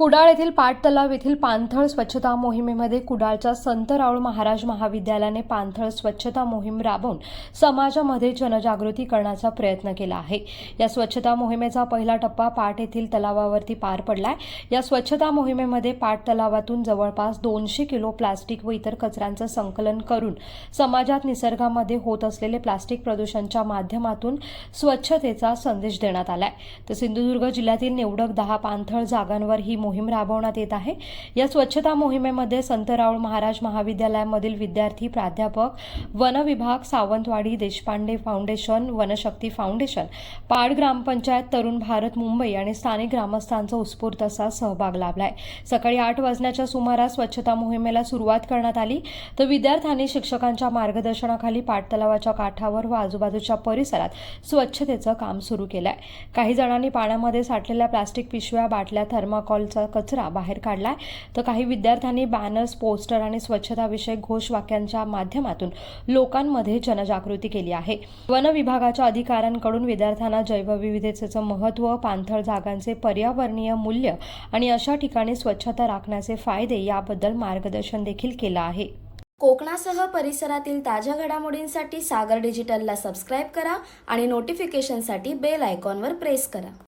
कुडाळ येथील पाट तलाव येथील पाणथळ स्वच्छता मोहिमेमध्ये कुडाळच्या संत राऊळ महाराज महाविद्यालयाने पाणथळ स्वच्छता मोहीम राबवून समाजामध्ये जनजागृती करण्याचा प्रयत्न केला आहे. या स्वच्छता मोहिमेचा पहिला टप्पा पाट येथील तलावावरती पार पडलाय. या स्वच्छता मोहिमेमध्ये पाट तलावातून जवळपास दोनशे किलो प्लास्टिक व इतर कचऱ्यांचं संकलन करून समाजात निसर्गामध्ये होत असलेले प्लास्टिक प्रदूषणच्या माध्यमातून स्वच्छतेचा संदेश देण्यात आलाय. तर सिंधुदुर्ग जिल्ह्यातील निवडक दहा पाणथळ जागांवर ही मोहीम मोहीम राबवण्यात येत आहे. या स्वच्छता मोहिमेमध्ये संत राऊळ महाराज महाविद्यालयामधील विद्यार्थी प्राध्यापक वन विभाग सावंतवाडी देशपांडे फाउंडेशन वनशक्ती फाउंडेशन पाड ग्रामपंचायत तरुण भारत मुंबई आणि स्थानिक ग्रामस्थांचा उत्स्फूर्त असा सहभाग लाभलाय. सकाळी आठ वाजण्याच्या सुमारास स्वच्छता मोहिमेला सुरुवात करण्यात आली. तर विद्यार्थ्यांनी शिक्षकांच्या मार्गदर्शनाखाली पाट तलावाच्या काठावर व आजूबाजूच्या परिसरात स्वच्छतेचं काम सुरू केलंय. काही जणांनी पाण्यामध्ये साठलेल्या प्लास्टिक पिशव्या बाटल्या थर्माकॉलचा कचरा बाहेर काढलाय. तर काही विद्यार्थ्यांनी बॅनर्स पोस्टर आणि स्वच्छताविषयक घोषवाक्यांच्या माध्यमातून लोकांमध्ये जनजागृती केली आहे. वन विभागाच्या अधिकाऱ्यांकडून विद्यार्थ्यांना जैवविविधतेचं महत्त्व पाणथळ जागांचे पर्यावरणीय मूल्य आणि अशा ठिकाणी स्वच्छता राखण्याचे फायदे याबद्दल मार्गदर्शन देखील केलं आहे. कोकणासह परिसरातील ताज्या घडामोडींसाठी सागर डिजिटलला सबस्क्राईब करा आणि नोटिफिकेशनसाठी बेल आयकॉनवर प्रेस करा.